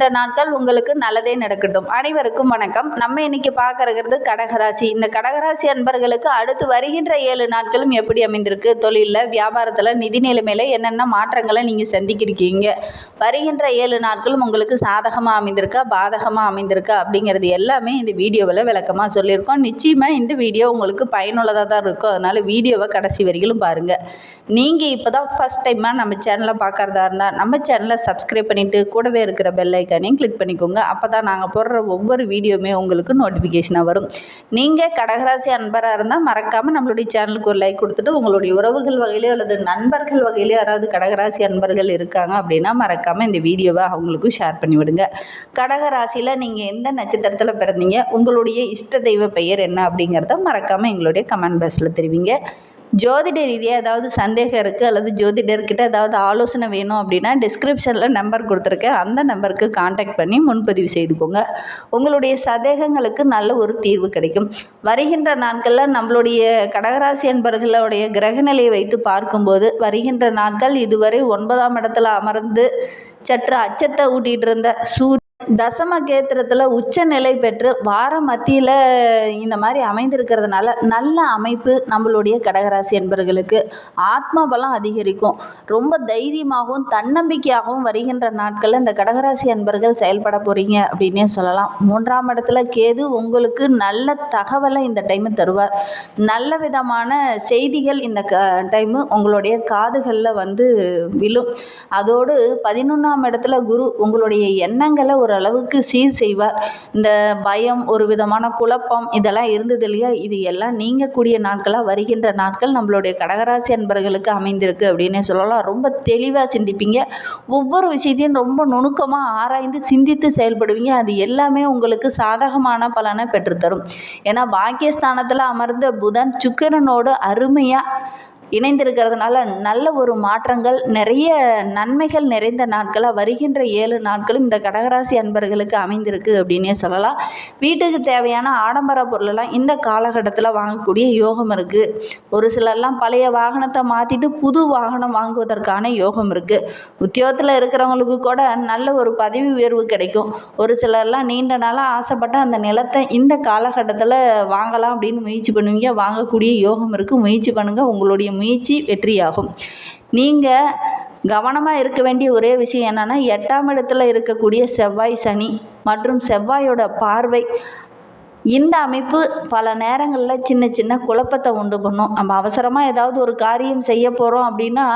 இந்த நாட்கள் உங்களுக்கு நல்லதே நடக்கட்டும். அனைவருக்கும் வணக்கம். நம்ம இன்னைக்கு பார்க்கறது கடகராசி. இந்த கடகராசி அன்பர்களுக்கு அடுத்து வருகின்ற ஏழு நாட்களும் எப்படி அமைந்திருக்கு? தொழிலில் வியாபாரத்தில் நிதி நிலைமையில் என்னென்ன மாற்றங்களை நீங்கள் சந்திக்கிருக்கீங்க? வருகின்ற ஏழு நாட்களும் உங்களுக்கு சாதகமாக அமைந்திருக்கா? பாதகமாக அமைந்திருக்கா? அப்படிங்கிறது எல்லாமே இந்த வீடியோவில் விளக்கமாக சொல்லியிருக்கோம். நிச்சயமாக இந்த வீடியோ உங்களுக்கு பயனுள்ளதாக தான் இருக்கும். அதனால் வீடியோவை கடைசி வரையிலும் பாருங்கள் நீங்கள் இப்போ தான் ஃபஸ்ட் டைமாக நம்ம சேனலை பார்க்குறதா இருந்தால் நம்ம சேனலை சப்ஸ்கிரைப் பண்ணிவிட்டு கூடவே இருக்கிற பெல்லை ஐக்கானையும் கிளிக் பண்ணிக்கோங்க. அப்போ தான் நாங்கள் போடுற ஒவ்வொரு வீடியோவுமே உங்களுக்கு நோட்டிஃபிகேஷனாக வரும். நீங்கள் கடகராசி அன்பராக இருந்தால் மறக்காமல் நம்மளுடைய சேனலுக்கு ஒரு லைக் கொடுத்துட்டு உங்களுடைய உறவுகள் வகையிலையோ அல்லது நண்பர்கள் வகையிலையோ யாராவது கடகராசி அன்பர்கள் இருக்காங்க அப்படின்னா மறக்காமல் இந்த வீடியோவை அவங்களுக்கும் ஷேர் பண்ணி விடுங்க. கடகராசியில் நீங்கள் எந்த நட்சத்திரத்தில் பிறந்தீங்க? உங்களுடைய இஷ்ட தெய்வ பெயர் என்ன அப்படிங்கிறத மறக்காமல் எங்களுடைய கமெண்ட் பாக்ஸில் தெரிவிங்க. ஜோதிட ரீதியாக ஏதாவது சந்தேகம் இருக்குது அல்லது ஜோதிடர்கிட்ட ஏதாவது ஆலோசனை வேணும் அப்படின்னா டிஸ்கிரிப்ஷனில் நம்பர் கொடுத்துருக்கேன். அந்த நம்பருக்கு காண்டாக்ட் பண்ணி முன்பதிவு செய்துக்கோங்க. உங்களுடைய சந்தேகங்களுக்கு நல்ல ஒரு தீர்வு கிடைக்கும். வருகின்ற நாட்களில் நம்மளுடைய கடகராசி அன்பர்களுடைய கிரகநிலையை வைத்து பார்க்கும்போது வருகின்ற நாட்கள் இதுவரை ஒன்பதாம் இடத்துல அமர்ந்து சற்று அச்சத்தை ஊட்டிகிட்டு இருந்த சூரிய தசம கேத்திரத்தில் உச்ச நிலை பெற்று வார மத்தியில் இந்த மாதிரி அமைந்திருக்கிறதுனால நல்ல அமைப்பு நம்மளுடைய கடகராசி என்பர்களுக்கு ஆத்ம பலம் அதிகரிக்கும். ரொம்ப தைரியமாகவும் தன்னம்பிக்கையாகவும் வருகின்ற நாட்களில் இந்த கடகராசி அன்பர்கள் செயல்பட போகிறீங்க அப்படின்னே சொல்லலாம். மூன்றாம் இடத்துல கேது உங்களுக்கு நல்ல தகவலை இந்த டைமு தருவார். நல்ல விதமான செய்திகள் இந்த க டைமு உங்களுடைய காதுகளில் வந்து விழும். அதோடு பதினொன்றாம் இடத்துல குரு உங்களுடைய எண்ணங்களை ஒரு அளவுக்கு சீர் செய்வார். இந்த பயம் ஒரு விதமான குழப்பம் இதெல்லாம் இருந்தது இல்லையா? இது எல்லாம் நீங்கக்கூடிய நாட்களாக வருகின்ற நாட்கள் நம்மளுடைய கடகராசி அன்பர்களுக்கு அமைந்திருக்கு அப்படின்னு சொல்லலாம். ரொம்ப தெளிவாக சிந்திப்பீங்க. ஒவ்வொரு விஷயத்தையும் ரொம்ப நுணுக்கமாக ஆராய்ந்து சிந்தித்து செயல்படுவீங்க. அது எல்லாமே உங்களுக்கு சாதகமான பலனை பெற்றுத்தரும். ஏன்னா பாக்கியஸ்தானத்தில் அமர்ந்த புதன் சுக்கிரனோடு அருமையாக இணைந்திருக்கிறதுனால நல்ல ஒரு மாற்றங்கள் நிறைய நன்மைகள் நிறைந்த நாட்களாக வருகின்ற ஏழு நாட்களும் இந்த கடகராசி அன்பர்களுக்கு அமைந்திருக்கு அப்படின்னே சொல்லலாம். வீட்டுக்கு தேவையான ஆடம்பர பொருளெல்லாம் இந்த காலகட்டத்தில் வாங்கக்கூடிய யோகம் இருக்குது ஒரு சிலர்லாம் பழைய வாகனத்தை மாற்றிட்டு புது வாகனம் வாங்குவதற்கான யோகம் இருக்குது உத்தியோகத்தில் இருக்கிறவங்களுக்கு கூட நல்ல ஒரு பதவி உயர்வு கிடைக்கும். ஒரு சிலர்லாம் நீண்ட நாளாக ஆசைப்பட்ட அந்த நிலத்தை இந்த காலகட்டத்தில் வாங்கலாம் அப்படின்னு முயற்சி பண்ணுவீங்க. வாங்கக்கூடிய யோகம் இருக்குது முயற்சி பண்ணுங்கள் உங்களுடைய முயற்சி வெற்றியாகும். நீங்கள் கவனமாக இருக்க வேண்டிய ஒரே விஷயம் என்னென்னா எட்டாம் இடத்துல இருக்கக்கூடிய செவ்வாய் சனி மற்றும் செவ்வாயோட பார்வை இந்த அமைப்பு பல நேரங்களில் சின்ன சின்ன குழப்பத்தை உண்டு பண்ணும். நம்ம அவசரமாக ஏதாவது ஒரு காரியம் செய்ய போகிறோம் அப்படின்னா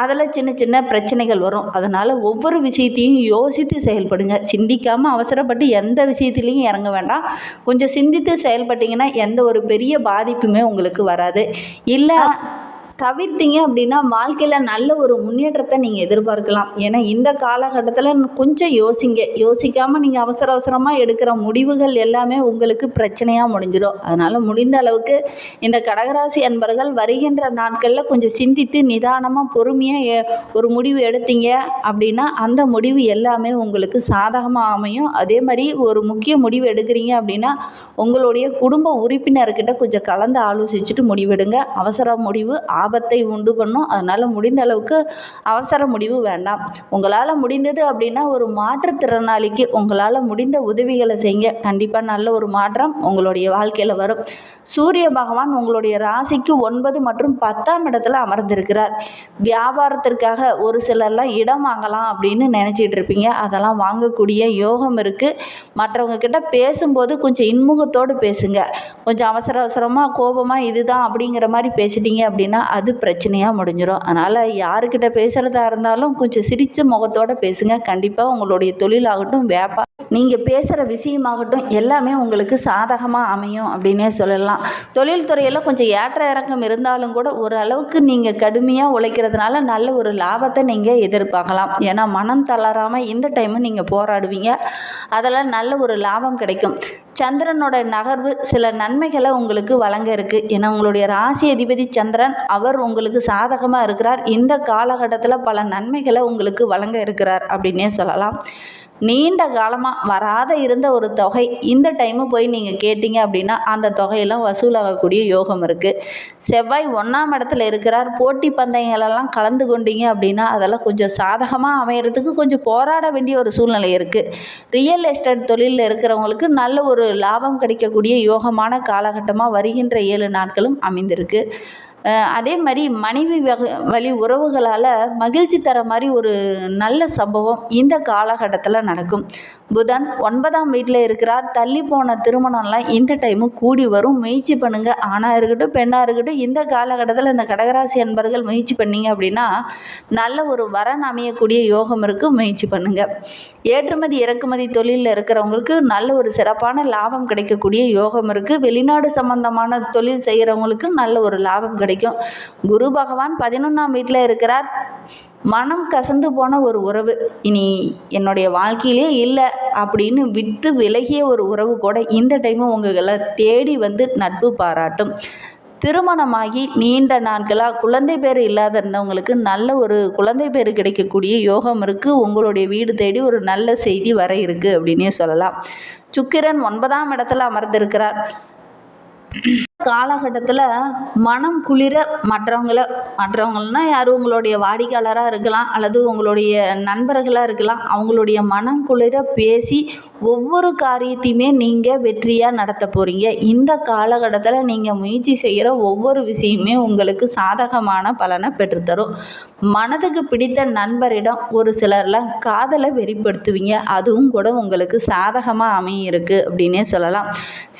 அதில் சின்ன சின்ன பிரச்சனைகள் வரும். அதனால் ஒவ்வொரு விஷயத்தையும் யோசித்து செயல்படுங்க. சிந்திக்காமல் அவசரப்பட்டு எந்த விஷயத்துலையும் இறங்க வேண்டாம். கொஞ்சம் சிந்தித்து செயல்பட்டிங்கன்னா எந்த ஒரு பெரிய பாதிப்புமே உங்களுக்கு வராது. இல்லை தவிர்த்தீங்க அப்படின்னா வாழ்க்கையில் நல்ல ஒரு முன்னேற்றத்தை நீங்கள் எதிர்பார்க்கலாம். ஏன்னா இந்த காலகட்டத்தில் கொஞ்சம் யோசிங்க. யோசிக்காமல் நீங்கள் அவசர அவசரமாக எடுக்கிற முடிவுகள் எல்லாமே உங்களுக்கு பிரச்சனையாக முடிஞ்சிடும். அதனால் முடிந்த அளவுக்கு இந்த கடகராசி அன்பர்கள் வருகின்ற நாட்களில் கொஞ்சம் சிந்தித்து நிதானமாக பொறுமையாக ஒரு முடிவு எடுத்தீங்க அப்படின்னா அந்த முடிவு எல்லாமே உங்களுக்கு சாதகமாக அமையும். அதே மாதிரி ஒரு முக்கிய முடிவு எடுக்கிறீங்க அப்படின்னா உங்களுடைய குடும்ப உறுப்பினர்கிட்ட கொஞ்சம் கலந்து ஆலோசிச்சுட்டு முடிவெடுங்க. அவசர முடிவு ஆபத்தை உண்டு பண்ணும். அதனால் முடிந்த அளவுக்கு அவசர முடிவு வேண்டாம். உங்களால் முடிந்தது அப்படின்னா ஒரு மாற்றுத்திறனாளிக்கு உங்களால் முடிந்த உதவிகளை செய்யுங்க. கண்டிப்பாக நல்ல ஒரு மாற்றம் உங்களுடைய வாழ்க்கையில் வரும். சூரிய பகவான் உங்களுடைய ராசிக்கு ஒன்பது மற்றும் பத்தாம் இடத்துல அமர்ந்திருக்கிறார். வியாபாரத்திற்காக ஒரு சிலர்லாம் இடம் வாங்கலாம் அப்படின்னு நினச்சிட்டு இருப்பீங்க. அதெல்லாம் வாங்கக்கூடிய யோகம் இருக்குது மற்றவங்க கிட்ட பேசும்போது கொஞ்சம் இன்முகத்தோடு பேசுங்க. கொஞ்சம் அவசர அவசரமாக கோபமாக இதுதான் அப்படிங்கிற மாதிரி பேசிட்டீங்க அப்படின்னா அது பிரச்சனையாக முடிஞ்சிடும் அதனால் யாருக்கிட்ட பேசுகிறதா இருந்தாலும் கொஞ்சம் சிரித்த முகத்தோடு பேசுங்க. கண்டிப்பாக உங்களுடைய தொழிலாகட்டும் வியாபாரம் நீங்கள் பேசுகிற விஷயமாகட்டும் எல்லாமே உங்களுக்கு சாதகமாக அமையும் அப்படின்னே சொல்லலாம். தொழில் துறையில் கொஞ்சம் ஏற்ற இறக்கம் இருந்தாலும் கூட ஓரளவுக்கு நீங்கள் கடுமையாக உழைக்கிறதுனால நல்ல ஒரு லாபத்தை நீங்கள் எதிர்பார்க்கலாம். ஏன்னா மனம் தளராமல் இந்த டைமு நீங்கள் போராடுவீங்க. அதில் நல்ல ஒரு லாபம் கிடைக்கும். சந்திரனோட நகர்வு சில நன்மைகளை உங்களுக்கு வழங்க இருக்குது ஏன்னா உங்களுடைய ராசி அதிபதி சந்திரன் அவர் உங்களுக்கு சாதகமாக இருக்கிறார். இந்த காலகட்டத்தில் பல நன்மைகளை உங்களுக்கு வழங்க இருக்கிறார் அப்படின்னே சொல்லலாம். நீண்ட காலமாக வராத இருந்த ஒரு தொகை. இந்த டைமு போய் நீங்கள் கேட்டீங்க அப்படின்னா அந்த தொகையெல்லாம் வசூலாகக்கூடிய யோகம் இருக்குது செவ்வாய் ஒன்றாம் இடத்துல இருக்கிறார். போட்டி பந்தயங்களெல்லாம் கலந்து கொண்டீங்க அப்படின்னா அதெல்லாம் கொஞ்சம் சாதகமாக அமையறதுக்கு கொஞ்சம் போராட வேண்டிய ஒரு சூழ்நிலை இருக்குது ரியல் எஸ்டேட் தொழிலில் இருக்கிறவங்களுக்கு நல்ல ஒரு லாபம் கிடைக்கக்கூடிய யோகமான காலகட்டமாக வருகின்ற ஏழு நாட்களும் அமைந்திருக்கு. அதே மாதிரி மனைவி வழி உறவுகளால் மகிழ்ச்சி தர மாதிரி ஒரு நல்ல சம்பவம் இந்த காலகட்டத்தில் நடக்கும். புதன் ஒன்பதாம் வீட்டில் இருக்கிறார். தள்ளி போன திருமணம்லாம் இந்த டைமு கூடி வரும். முயற்சி பண்ணுங்கள் ஆணாக இருக்கட்டும் பெண்ணாக இருக்கட்டும் இந்த காலகட்டத்தில் இந்த கடகராசி அன்பர்கள் முயற்சி பண்ணீங்க அப்படின்னா நல்ல ஒரு வரன் அமையக்கூடிய யோகம் இருக்குது முயற்சி பண்ணுங்கள் ஏற்றுமதி இறக்குமதி தொழிலில் இருக்கிறவங்களுக்கு நல்ல ஒரு சிறப்பான லாபம் கிடைக்கக்கூடிய யோகம் இருக்குது வெளிநாடு சம்பந்தமான தொழில் செய்கிறவங்களுக்கு நல்ல ஒரு லாபம் கிடைக்கும். குரு பகவான் பதினொன்றாம் வீட்டில் இருக்கிறார். மனம் கசந்து போன ஒரு உறவு. இனி என்னுடைய வாழ்க்கையிலே இல்லை அப்படின்னு விட்டு விலகிய ஒரு உறவு கூட இந்த டைமும் உங்களை தேடி வந்து நட்பு பாராட்டும். திருமணமாகி நீண்ட நாட்களாக குழந்தை பேர் இல்லாத இருந்தவங்களுக்கு நல்ல ஒரு குழந்தை பேர் கிடைக்கக்கூடிய யோகம் இருக்குது உங்களுடைய வீடு தேடி ஒரு நல்ல செய்தி வர இருக்குது அப்படின்னே சொல்லலாம். சுக்கிரன் ஒன்பதாம் இடத்துல அமர்ந்திருக்கிறார். காலகட்டத்தில் மனம் குளிர மற்றவங்களை மற்றவங்கள்னா யார்? உங்களுடைய வாடிக்கையாளராக இருக்கலாம் அல்லது உங்களுடைய நண்பர்களாக இருக்கலாம். அவங்களுடைய மனம் குளிர பேசி ஒவ்வொரு காரியத்தையுமே நீங்கள் வெற்றியாக நடத்த போகிறீங்க இந்த காலகட்டத்தில் நீங்கள் முயற்சி செய்கிற ஒவ்வொரு விஷயமே உங்களுக்கு சாதகமான பலனை பெற்றுத்தரும். மனதுக்கு பிடித்த நண்பரிடம் ஒரு சிலர்லாம் காதலை வெளிப்படுத்துவீங்க. அதுவும் கூட உங்களுக்கு சாதகமாக அமையிருக்கு அப்படின்னே சொல்லலாம்.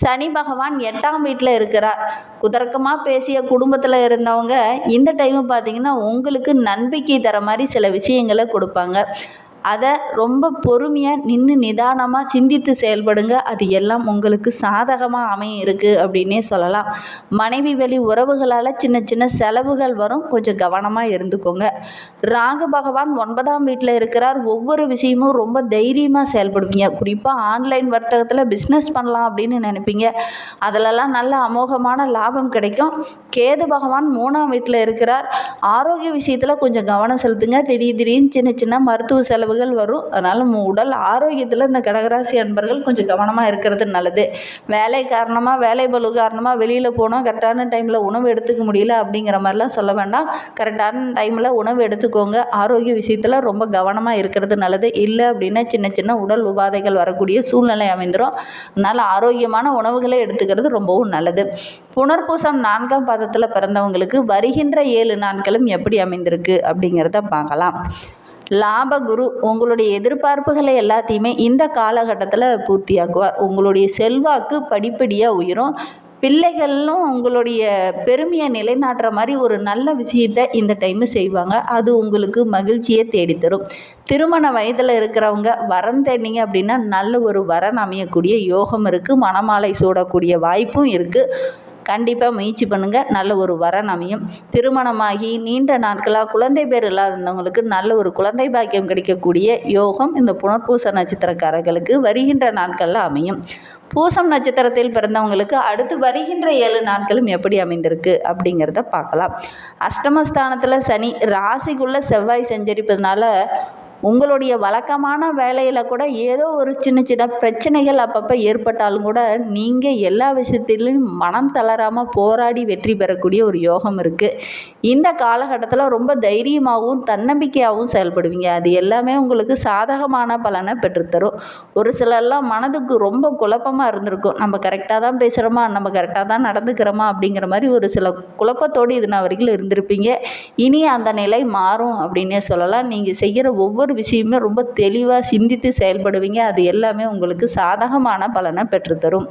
சனி பகவான் எட்டாம் வீட்டில் இருக்கிறார். குதர்க்கமாக பேசிய குடும்பத்தில் இருந்தவங்க இந்த டைம் பார்த்தீங்கன்னா உங்களுக்கு நம்பிக்கை தர மாதிரி சில விஷயங்களை கொடுப்பாங்க. அதை ரொம்ப பொறுமையாக நின்று நிதானமாக சிந்தித்து செயல்படுங்க. அது எல்லாம் உங்களுக்கு சாதகமாக அமையும் இருக்குது அப்படின்னே சொல்லலாம். மனைவி வழி உறவுகளால் சின்ன சின்ன செலவுகள் வரும். கொஞ்சம் கவனமாக இருந்துக்கோங்க. ராகு பகவான் ஒன்பதாம் வீட்டில் இருக்கிறார். ஒவ்வொரு விஷயமும் ரொம்ப தைரியமாக செயல்படுவீங்க. குறிப்பாக ஆன்லைன் வர்த்தகத்தில் பிஸ்னஸ் பண்ணலாம் அப்படின்னு நினைப்பீங்க. அதிலெல்லாம் நல்ல அமோகமான லாபம் கிடைக்கும். கேது பகவான் மூணாம் வீட்டில் இருக்கிறார். ஆரோக்கிய விஷயத்தில் கொஞ்சம் கவனம் செலுத்துங்க. திடீர் திடீர்னு சின்ன சின்ன மருத்துவ செலவு செலவுகள் வரும். அதனால் உடல் ஆரோக்கியத்தில் இந்த கடகராசி அன்பர்கள் கொஞ்சம் கவனமாக இருக்கிறது நல்லது. வேலை காரணமாக வேலை பளு காரணமாக வெளியில் போனோம். கரெக்டான டைமில் உணவு எடுத்துக்க முடியல அப்படிங்கிற மாதிரிலாம் சொல்ல வேண்டாம். கரெக்டான டைமில் உணவு எடுத்துக்கோங்க. ஆரோக்கிய விஷயத்தில் ரொம்ப கவனமாக இருக்கிறது நல்லது. இல்லை அப்படின்னா சின்ன சின்ன உடல் உபாதைகள் வரக்கூடிய சூழ்நிலை அமைந்துடும் அதனால் ஆரோக்கியமான உணவுகளை எடுத்துக்கிறது ரொம்பவும் நல்லது. புனர்பூசம் நான்காம் பாதத்தில் பிறந்தவங்களுக்கு வருகின்ற ஏழு நாட்களும் எப்படி அமைந்திருக்கு அப்படிங்கிறத பார்க்கலாம். லாப குரு உங்களுடைய எதிர்பார்ப்புகளை எல்லாத்தையுமே இந்த காலகட்டத்தில் பூர்த்தியாக்குவார். உங்களுடைய செல்வாக்கு படிப்படியாக உயரும். பிள்ளைகளும் உங்களுடைய பெருமையை நிலைநாட்டுற மாதிரி ஒரு நல்ல விஷயத்தை இந்த டைமு செய்வாங்க. அது உங்களுக்கு மகிழ்ச்சியை தேடித்தரும். திருமண வயதில் இருக்கிறவங்க வரன் தேடினீங்க அப்படின்னா நல்ல ஒரு வரன் அமையக்கூடிய யோகம் இருக்குது மணமாலை சூடக்கூடிய வாய்ப்பும் இருக்குது கண்டிப்பாக முயற்சி பண்ணுங்கள் நல்ல ஒரு வரன் அமையும். திருமணமாகி நீண்ட நாட்களாக குழந்தை பேர் இல்லாதவங்களுக்கு நல்ல ஒரு குழந்தை பாக்கியம் கிடைக்கக்கூடிய யோகம் இந்த புனர்பூச நட்சத்திரக்காரர்களுக்கு வருகின்ற நாட்களில் அமையும். பூசம் நட்சத்திரத்தில் பிறந்தவங்களுக்கு அடுத்து வருகின்ற ஏழு நாட்களும் எப்படி அமைந்திருக்கு அப்படிங்கிறத பார்க்கலாம். அஷ்டமஸ்தானத்தில் சனி ராசிக்குள்ளே செவ்வாய் செஞ்சரிப்பதனால உங்களுடைய வழக்கமான வேலையில் கூட ஏதோ ஒரு சின்ன சின்ன பிரச்சனைகள் அப்பப்போ ஏற்பட்டாலும் கூட நீங்கள் எல்லா விஷயத்திலையும் மனம் தளராமல் போராடி வெற்றி பெறக்கூடிய ஒரு யோகம் இருக்குது இந்த காலகட்டத்தில் ரொம்ப தைரியமாகவும் தன்னம்பிக்கையாகவும் செயல்படுவீங்க. அது எல்லாமே உங்களுக்கு சாதகமான பலனை பெற்றுத்தரும். ஒரு சிலர்லாம் மனதுக்கு ரொம்ப குழப்பமாக இருந்திருக்கும். நம்ம கரெக்டாக தான் பேசுகிறோமா நம்ம கரெக்டாக தான் நடந்துக்கிறோமா? அப்படிங்கிற மாதிரி ஒரு சில குழப்பத்தோடு இது நான் வரைக்கும் இருந்திருப்பீங்க. இனி அந்த நிலை மாறும் அப்படின்னே சொல்லலாம். நீங்கள் செய்கிற ஒவ்வொரு விஷயமே ரொம்ப தெளிவாக சிந்தித்து செயல்படுவீங்க. அது எல்லாமே உங்களுக்கு சாதகமான பலனை பெற்றுத்தரும்.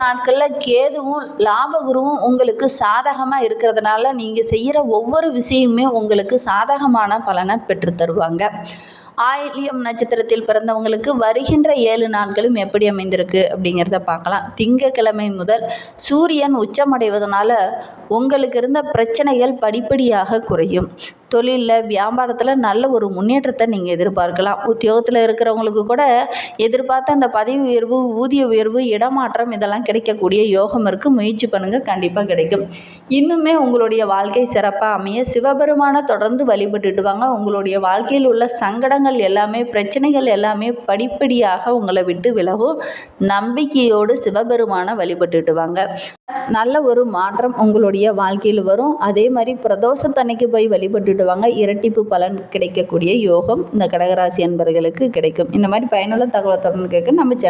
நாட்களில் கேதுவும் லாபகுருவும் உங்களுக்கு சாதகமாக இருக்கிறதுனால நீங்கள் செய்கிற ஒவ்வொரு விஷயமுமே உங்களுக்கு சாதகமான பலனை பெற்றுத்தருவாங்க தருவாங்க. நட்சத்திரத்தில் பிறந்தவங்களுக்கு வருகின்ற ஏழு நாட்களும் எப்படி அமைந்திருக்கு அப்படிங்கிறத பார்க்கலாம். திங்கக்கிழமை முதல் சூரியன் உச்சமடைவதனால உங்களுக்கு இருந்த பிரச்சனைகள் படிப்படியாக குறையும். தொழிலில் வியாபாரத்தில் நல்ல ஒரு முன்னேற்றத்தை நீங்கள் எதிர்பார்க்கலாம். உத்தியோகத்தில் இருக்கிறவங்களுக்கு கூட எதிர்பார்த்த அந்த பதவி உயர்வு ஊதிய உயர்வு இடமாற்றம் இதெல்லாம் கிடைக்கக்கூடிய யோகம் இருக்குது முயற்சி பண்ணுங்கள் கண்டிப்பாக கிடைக்கும். இன்னுமே உங்களுடைய வாழ்க்கை சிறப்பாக அமைய சிவபெருமானை தொடர்ந்து வழிபட்டுட்டு வாங்க. உங்களுடைய வாழ்க்கையில் உள்ள சங்கடங்கள் எல்லாமே பிரச்சனைகள் எல்லாமே படிப்படியாக உங்களை விட்டு விலகும். நம்பிக்கையோடு சிவபெருமானை வழிபட்டுட்டு வாங்க. நல்ல ஒரு மாற்றம் உங்களுடைய வாழ்க்கையில் வரும். அதே மாதிரி பிரதோஷத்தன்னைக்கு போய் வழிபட்டுட்டு வாங்க. இரட்டிப்பு பலன் கிடைக்கக்கூடிய யோகம் இந்த கடகராசி அன்பர்களுக்கு கிடைக்கும். இந்த மாதிரி பயனுள்ள தகவலை தொடர்ந்து கேட்க நம்ம